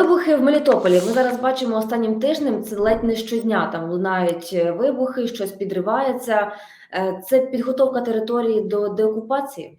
Вибухи в Мелітополі. Ми зараз бачимо останнім тижнем. Це ледь не щодня. Там лунають е, вибухи, щось підривається. Е, Це підготовка території до деокупації.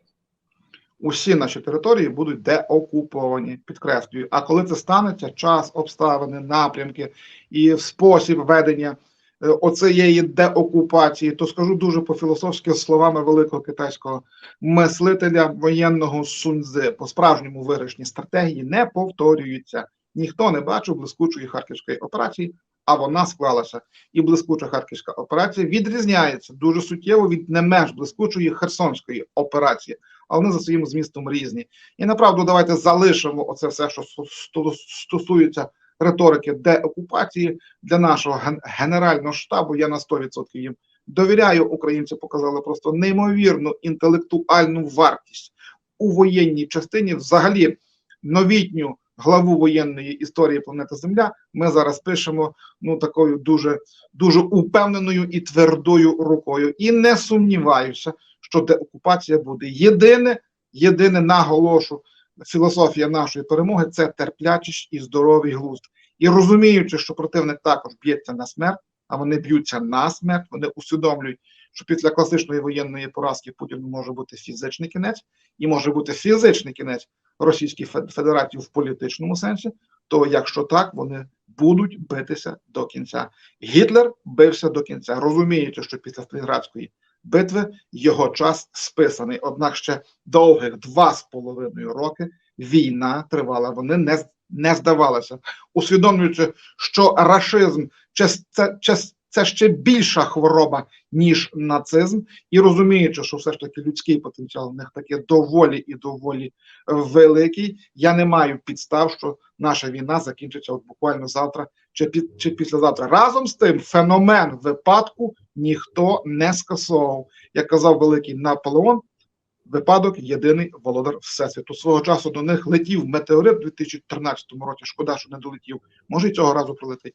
усі наші території будуть деокуповані, підкреслюю. А коли це станеться, час, обставини, напрямки і спосіб ведення е, оцієї деокупації, то скажу дуже по-філософськи словами великого китайського мислителя воєнного Суньцзи, по справжньому виграшні стратегії не повторюються. Ніхто не бачив блискучої харківської операції, а вона склалася. І блискуча харківська операція відрізняється дуже суттєво від не менш блискучої херсонської операції а вони за своїм змістом різні. І направду давайте залишимо оце все, що сто- сто- стосується риторики деокупації для нашого ген- генерального штабу. Я на 100% їм довіряю. Українці показали просто неймовірну інтелектуальну вартість у воєнній частині. Взагалі, новітню главу воєнної історії планети Земля. Ми зараз пишемо ну такою дуже дуже упевненою і твердою рукою. І не сумніваюся, що деокупація буде єдине, єдине наголошу. Філософія нашої перемоги це терплячість і здоровий глузд. І розуміючи, що противник також б'ється на смерть, а вони б'ються на смерть, вони усвідомлюють, що після класичної воєнної поразки Путіну може бути фізичний кінець, і може бути фізичний кінець Російській Фед- Федерації в політичному сенсі. То якщо так, вони будуть битися до кінця. Гітлер бився до кінця, розуміючи, що після Сталінградської битви його час списаний. Однак ще довгих два з половиною роки війна тривала. Вони не, не здавалися, усвідомлюючи, що рашизм це, це, це, ще більша хвороба, ніж нацизм, і розуміючи, що все ж таки людський потенціал в них таки доволі і доволі великий. Я не маю підстав, що наша війна закінчиться от буквально завтра чи під чи післязавтра. Разом з тим, феномен випадку ніхто не скасовував. Як казав великий Наполеон, випадок єдиний володар всесвіту. Свого часу до них летів метеорит у 2013 році. Шкода, що не долетів. Може, і цього разу прилетить.